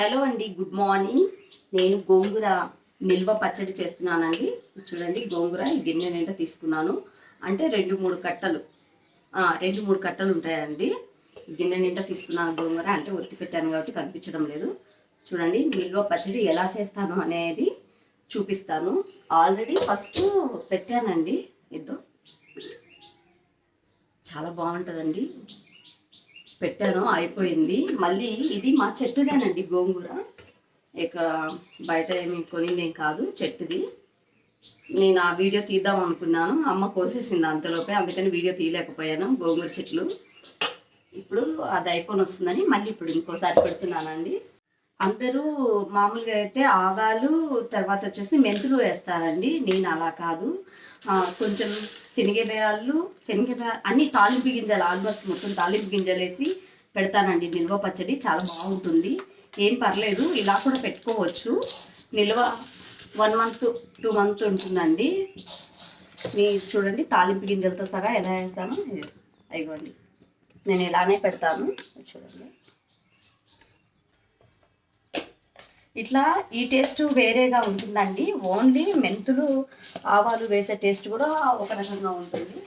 Hello అండి good morning. నేను గోంగూర నిల్వ పచ్చడి చేస్తున్నానండి. చూడండి గోంగూర ఈ గిన్నె నిండా తీసుకున్నాను. అంటే రెండు మూడు కట్టలు రెండు మూడు కట్టలు ఉంటాయండి. గిన్నె నిండా తీసుకున్నాను గోంగూర అంటే ఒత్తి పెట్టాను కాబట్టి కనిపించడం లేదు. చూడండి నిల్వ పచ్చడి ఎలా చేస్తాను అనేది చూపిస్తాను. ఆల్రెడీ ఫస్ట్ పెట్టానండి. ఇద్దో. చాలా బాగుంటుందండి. పెట్టాను అయిపోయింది. మళ్ళీ ఇది మా చెట్టుదేనండి గోంగూర. ఇక బయట ఏమి కొనింది ఏం కాదు చెట్టుది. నేను ఆ వీడియో తీద్దాం అనుకున్నాను. అమ్మ కోసేసింది అంతలోపే అందుకని వీడియో తీయలేకపోయాను గోంగూర చెట్లు. ఇప్పుడు అది అయిపోయి వస్తుందని మళ్ళీ ఇప్పుడు ఇంకోసారి పెడుతున్నానండి. అందరూ మామూలుగా అయితే ఆవాలు తర్వాత వచ్చేసి మెంతులు వేస్తారండి. నేను అలా కాదు. కొంచెం శనగబేయాలు శనగబే అన్ని తాలింపు గింజలు ఆల్మోస్ట్ మొత్తం తాలింపు గింజలు వేసి పెడతానండి. నిల్వ పచ్చడి చాలా బాగుంటుంది. ఏం పర్లేదు ఇలా కూడా పెట్టుకోవచ్చు. నిల్వ వన్ మంత్ టూ మంత్ ఉంటుందండి. మీ చూడండి తాలింపు గింజలతో సగా ఎలా వేసాను అయిగోండి నేను ఇలానే పెడతాను. చూడండి. ఇట్లా ఈ టేస్ట్ వేరేగా ఉంటుందండి. ఓన్లీ మెంతులు ఆవాలు వేసే టేస్ట్ కూడా ఒక రకంగా ఉంటుంది.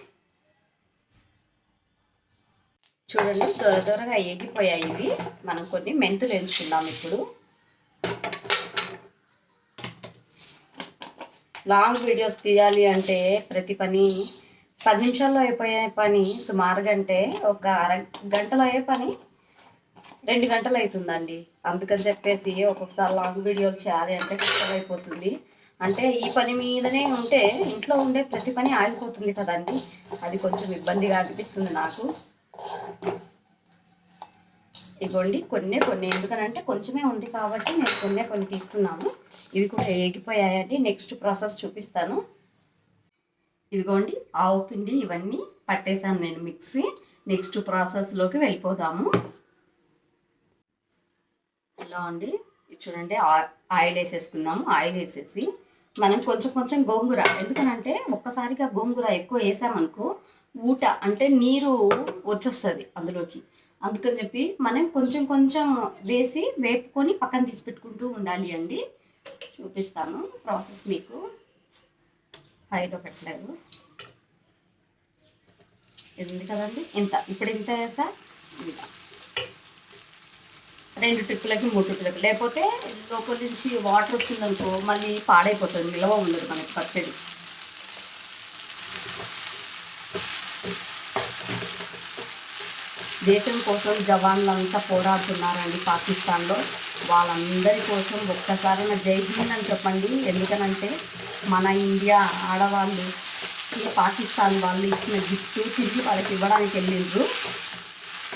చూడండి దొర త్వరగా ఎగిపోయాయి ఇవి. మనం కొన్ని మెంతులు ఎంచుకుందాం ఇప్పుడు. లాంగ్ వీడియోస్ తీయాలి అంటే ప్రతి పని పది నిమిషాల్లో అయిపోయే పని సుమారుగా అంటే ఒక అర గంటలో అయ్యే పని రెండు గంటలు అవుతుందండి. అందుకని చెప్పేసి ఒక్కొక్కసారి లాంగ్ వీడియోలు చేయాలి అంటే కష్టమైపోతుంది. అంటే ఈ పని మీదనే ఉంటే ఇంట్లో ఉండే ప్రతి పని ఆగిపోతుంది కదండి. అది కొంచెం ఇబ్బందిగా అనిపిస్తుంది నాకు. ఇదిగోండి కొన్ని కొన్ని. ఎందుకనంటే కొంచెమే ఉంది కాబట్టి నేను కొన్ని కొన్ని తీసుకున్నాను. ఇవి కూడా ఏగిపోయాయండి. నెక్స్ట్ ప్రాసెస్ చూపిస్తాను. ఇదిగోండి ఆవు పిండి ఇవన్నీ పట్టేశాను నేను మిక్సీ. నెక్స్ట్ ప్రాసెస్లోకి వెళ్ళిపోదాము. ఇలా అండి. చూడండి ఆయిల్ వేసేసుకుందాము ఆయిల్ వేసేసి మనం కొంచెం కొంచెం గోంగూర. ఎందుకనంటే ఒక్కసారిగా గోంగూర ఎక్కువ వేసామనుకో ఊట అంటే నీరు వచ్చేస్తుంది అందులోకి. అందుకని చెప్పి మనం కొంచెం కొంచెం వేసి వేపుకొని పక్కన తీసి పెట్టుకుంటూ ఉండాలి అండి. చూపిస్తాను ప్రాసెస్ మీకు. హైలో పెట్టలేదు. ఇది ఉంది కదండి. ఇంత. ఇప్పుడు ఇంత వేస్తా? ఇంత రెండు ట్రిప్పులకి మూడు ట్రిప్పులకి. లేకపోతే లోపల నుంచి వాటర్ వచ్చిందనుకో మళ్ళీ పాడైపోతుంది నిల్వ ఉండదు మనకి పచ్చడి. దేశం కోసం జవాన్లంతా పోరాడుతున్నారండి పాకిస్తాన్లో. వాళ్ళందరి కోసం ఒక్కసారి జై హింద్ అని చెప్పండి. ఎందుకనంటే మన ఇండియా ఆడవాళ్ళు ఈ పాకిస్తాన్ వాళ్ళు ఇచ్చిన గిఫ్ట్ తిరిగి వాళ్ళకి ఇవ్వడానికి వెళ్ళిండ్రు.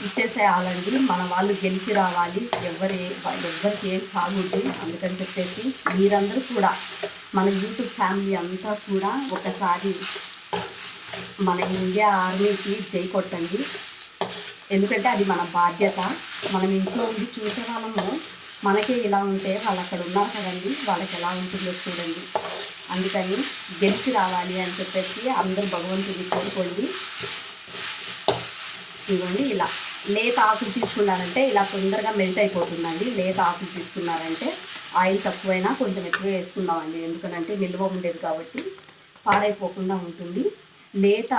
ఇచ్చేసేయాలండి. మన వాళ్ళు గెలిచి రావాలి. ఎవరి ఎవరికి ఏం కాకూడదు అందుకని చెప్పేసి మీరందరూ కూడా మన యూట్యూబ్ ఫ్యామిలీ అంతా కూడా ఒకసారి మన ఇండియా ఆర్మీకి జై కొట్టండి. ఎందుకంటే అది మన బాధ్యత. మనం ఇంట్లో ఉండి చూసే వాళ్ళము. మనకే ఇలా ఉంటే వాళ్ళు అక్కడ ఉన్నారు కదండి. వాళ్ళకి ఎలా ఉంటుందో చూడండి. అందుకని గెలిచి రావాలి అని చెప్పేసి అందరూ భగవంతుని కోరుకోండి. ఇవ్వండి ఇలా. లేత ఆకులు తీసుకున్నారంటే ఇలా తొందరగా మెల్ట్ అయిపోతుందండి. లేత ఆకులు తీసుకున్నారంటే ఆయిల్ తక్కువైనా కొంచెం ఎక్కువ వేసుకుందామండి. ఎందుకనంటే నిల్వ ఉండేది కాబట్టి పాడైపోకుండా ఉంటుంది. లేత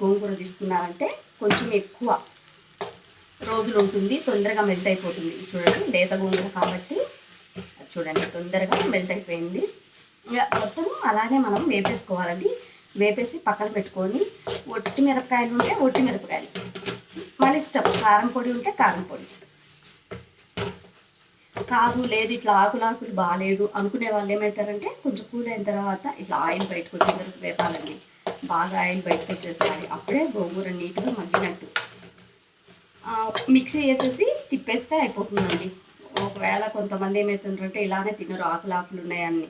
గోంగూర తీసుకున్నారంటే కొంచెం ఎక్కువ రోజులు ఉంటుంది. తొందరగా మెల్ట్ అయిపోతుంది. చూడండి లేత గోంగూర కాబట్టి చూడండి తొందరగా మెల్ట్ అయిపోయింది. మొత్తం అలానే మనం వేపేసుకోవాలండి. వేపేసి పక్కన పెట్టుకొని ఒట్టి మిరపకాయలు ఉంటే ఒట్టి మిరపకాయలు. మన ఇష్టం కారం పొడి ఉంటే కారం పొడి. కాదు లేదు ఇట్లా ఆకులు ఆకులు బాగాలేదు అనుకునే వాళ్ళు ఏమవుతారంటే కొంచెం కూల్ అయిన తర్వాత ఇట్లా ఆయిల్ బయటకు వచ్చిన తర్వాత వేపాలండి. బాగా ఆయిల్ బయటకు వచ్చేసేయాలి అప్పుడే గోంగూర నీట్గా మగ్గినట్టు. మిక్సీ వేసేసి తిప్పేస్తే అయిపోతుందండి. ఒకవేళ కొంతమంది ఏమవుతుందంటే ఇలానే తినరు ఆకులు ఆకులు ఉన్నాయని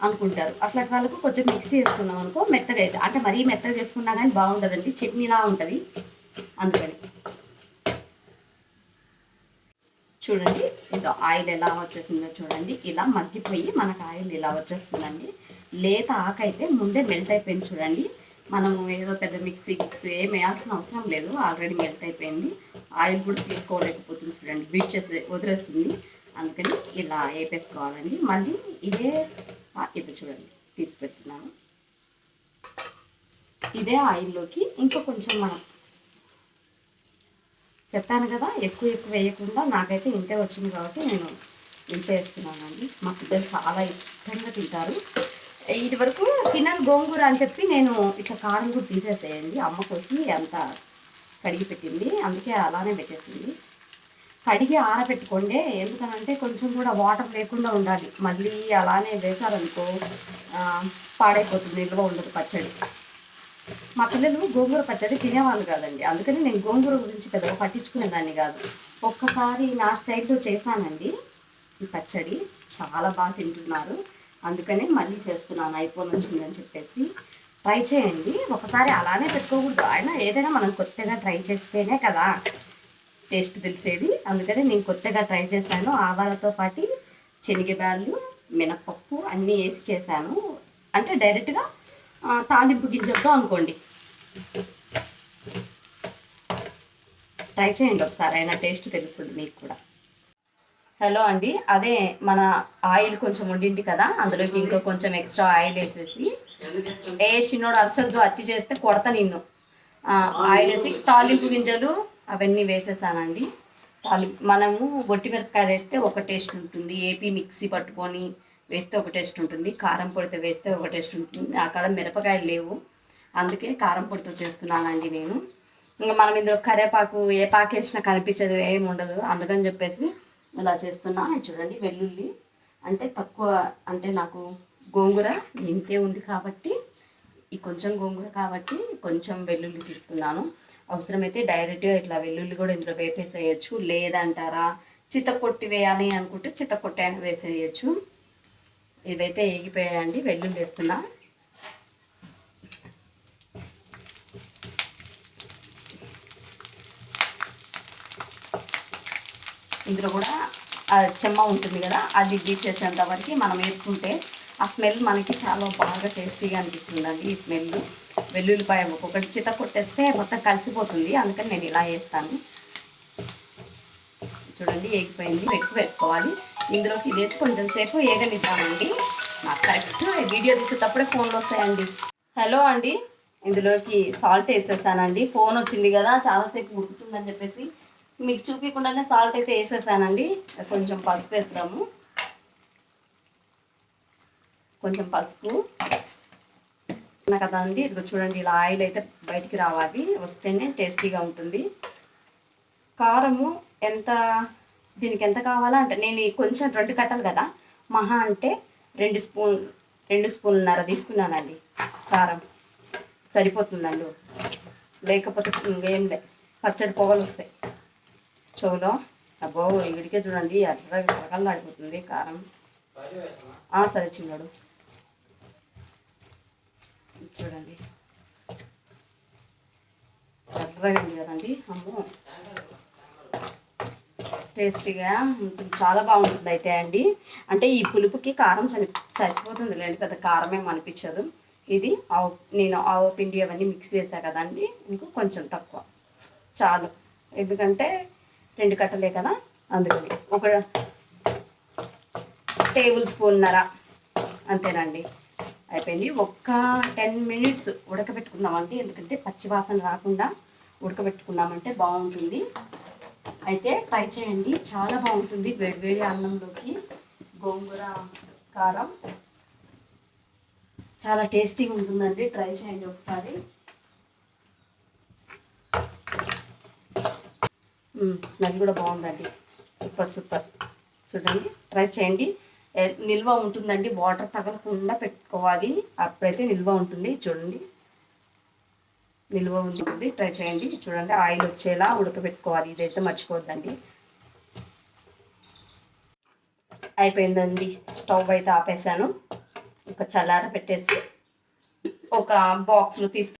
అనుకుంటారు. అట్లాంటి వాళ్ళకు కొంచెం మిక్సీ వేసుకున్నాం అనుకో మెత్తగా అయితే అంటే మరీ మెత్తగా చేసుకున్నా కానీ బాగుంటుందండి చట్నీలా ఉంటుంది. అందుకని. చూడండి ఇదో ఆయిల్ ఎలా వచ్చేసిందో చూడండి. ఇలా మగ్గిపోయి మనకు ఆయిల్ ఇలా వచ్చేస్తుందండి. లేత ఆకైతే ముందే మెల్ట్ అయిపోయింది చూడండి. మనము ఏదో పెద్ద మిక్సీ మిక్సీ ఏం వేయాల్సిన అవసరం లేదు. ఆల్రెడీ మెల్ట్ అయిపోయింది. ఆయిల్ కూడా తీసుకోలేకపోతుంది చూడండి. బీట్ చేసే వదిలేస్తుంది. అందుకని ఇలా వేపేసుకోవాలండి. మళ్ళీ ఇదే ఇది చూడండి. తీసి పెడుతున్నాను ఇదే ఆయిల్లోకి ఇంకా కొంచెం మనం చెప్పాను కదా ఎక్కువ ఎక్కువ వేయకుండా నాకైతే ఇంతే వచ్చింది కాబట్టి నేను ఇంతే వేస్తున్నానండి. మా పిల్లలు చాలా ఇష్టంగా తింటారు. ఇది వరకు తినని గోంగూర అని చెప్పి నేను ఇట్లా కారం కూడా తీసేసేయండి. అమ్మ కోసం అంత కడిగి పెట్టింది. అందుకే అలానే పెట్టేసింది. కడిగి ఆరబెట్టుకోండి. ఎందుకనంటే కొంచెం కూడా వాటర్ లేకుండా ఉండాలి. మళ్ళీ అలానే వేసారనుకో పాడైపోతుంది నిల్వ ఉండదు పచ్చడి. మా పిల్లలు గోంగూర పచ్చడి తినేవాళ్ళు కాదండి. అందుకని నేను గోంగూర గురించి పెద్దగా పట్టించుకునేదాన్ని కాదు. ఒక్కసారి నా స్టైల్లో చేశానండి ఈ పచ్చడి. చాలా బాగా తింటున్నారు. అందుకని మళ్ళీ చేస్తున్నాను. అయిపోయి వచ్చిందని చెప్పేసి ట్రై చేయండి. ఒకసారి అలానే పెట్టుకోకూడదు. అయినా ఏదైనా మనం కొత్తగా ట్రై చేస్తేనే కదా టేస్ట్ తెలిసేది. అందుకని నేను కొత్తగా ట్రై చేశాను. ఆవాలతో పాటు శనగబాళ్ళు మినపప్పు అన్నీ వేసి చేశాను. అంటే డైరెక్ట్గా తాలింపు గింజలతో అనుకోండి. ట్రై చేయండి ఒకసారి అయినా టేస్ట్ తెలుస్తుంది మీకు కూడా. హలో అండి అదే మన ఆయిల్ కొంచెం ఉండింది కదా అందులోకి ఇంకో కొంచెం ఎక్స్ట్రా ఆయిల్ వేసేసి ఏ చిన్నోడు అలసద్దు అత్తి చేస్తే కొడతా నిన్ను. ఆయిల్ వేసి తాలింపు గింజలు అవన్నీ వేసేసానండి. తాలింపు మనము బొట్టి మిరపకాయ వేస్తే ఒక టేస్ట్ ఉంటుంది ఏపీ మిక్సీ పట్టుకొని వేస్తే ఒక టేస్ట్ ఉంటుంది కారం పొడితో వేస్తే ఒక టేస్ట్ ఉంటుంది. అక్కడ మిరపకాయలు లేవు. అందుకే కారం పొడితో చేస్తున్నానండి నేను. ఇంకా మనం ఇందులో కరివేపాకు ఏ పాకు వేసినా కనిపించదు ఏమి ఉండదు. అందుకని చెప్పేసి ఇలా చేస్తున్నా. చూడండి వెల్లుల్లి అంటే తక్కువ అంటే నాకు గోంగూర ఇంతే ఉంది కాబట్టి ఈ కొంచెం గోంగూర కాబట్టి కొంచెం వెల్లుల్లి తీసుకున్నాను. అవసరమైతే డైరెక్ట్గా ఇట్లా వెల్లుల్లి కూడా ఇందులో వేపేసేయచ్చు. లేదంటారా చిత్త కొట్టి వేయాలి అనుకుంటే చిత్త కొట్టి అయినా వేసేయచ్చు. ఇవైతే ఏగిపోయాయండి వెల్లుల్లి వేస్తున్నా. ఇందులో కూడా చెమ్మ ఉంటుంది కదా అది తీసేసేంత వరకు మనం వేసుకుంటే ఆ స్మెల్ మనకి చాలా బాగా టేస్టీగా అనిపిస్తుందండి ఈ స్మెల్. వెల్లుల్లిపాయ ఒక్కొక్కటి చిత కొట్టేస్తే మొత్తం కలిసిపోతుంది అందుకని నేను ఇలా వేస్తాను. చూడండి ఏగిపోయింది ఎక్కువ వేసుకోవాలి. ఇందులోకి ఇది వేసి కొంచెం సేపు ఏగనిద్దామండి నాకు కరెక్ట్ వీడియో తీసేటప్పుడే ఫోన్లు వస్తాయండి. హలో అండి. ఇందులోకి సాల్ట్ వేసేసానండి. ఫోన్ వచ్చింది కదా చాలాసేపు ఉడుకుతుందని చెప్పేసి మీకు చూపించకుండానే సాల్ట్ అయితే వేసేసానండి. కొంచెం పసుపు వేస్తాము. కొంచెం పసుపు. నాకు కదా అండి ఇదిగో చూడండి ఇలా ఆయిల్ అయితే బయటికి రావాలి. వస్తేనే టేస్టీగా ఉంటుంది. కారము ఎంత దీనికి ఎంత కావాలా అంటే నేను కొంచెం రెండు కట్టలు కదా మహా అంటే రెండు స్పూన్ రెండు స్పూన్లున్నర తీసుకున్నానండి కారం. సరిపోతుందండి. లేకపోతే ఇంకేం లే పచ్చడి పొగలు వస్తాయి. చెవులో అబ్బో ఇడికే చూడండి ఎర్రగా ఆడిపోతుంది కారం. సరే చిన్నాడు. చూడండి. ఎర్రగా ఉంది కదండి అమ్మో. టేస్టీగా చాలా బాగుంటుంది అయితే అండి. అంటే ఈ పులుపుకి కారం చని చచ్చిపోతుంది లేండి పెద్ద కారమే అనిపించదు. ఇది ఆవు నేను ఆవు పిండి అవన్నీ మిక్స్ చేశా కదండి ఇంకో కొంచెం తక్కువ. చాలు. ఎందుకంటే రెండు కట్టలే కదా అందుకని. ఒక టేబుల్ స్పూన్నర. అంతేనండి. అయిపోయింది. ఒక్క టెన్ మినిట్స్ ఉడకబెట్టుకుందామండి. ఎందుకంటే పచ్చివాసన రాకుండా ఉడకబెట్టుకున్నామంటే బాగుంటుంది. అయితే ట్రై చేయండి. చాలా బాగుంటుంది వేడివేడి అన్నంలోకి. గోంగూర కారం. చాలా టేస్టీగా ఉంటుందండి. ట్రై చేయండి ఒకసారి. స్మెల్ కూడా బాగుందండి. సూపర్ సూపర్ చూడండి. ట్రై చేయండి. నిల్వ ఉంటుందండి. వాటర్ తగలకుండా పెట్టుకోవాలి. అప్పుడైతే నిల్వ ఉంటుంది. చూడండి. నిల్వ ఉంటుంది ట్రై చేయండి. చూడండి ఆయిల్ వచ్చేలా ఉడకబెట్టుకోవాలి. ఇదైతే మర్చిపోద్దండి అయిపోయిందండి. స్టవ్ అయితే ఆపేసాను ఒక చల్లార పెట్టేసి ఒక బాక్స్లో తీసుకు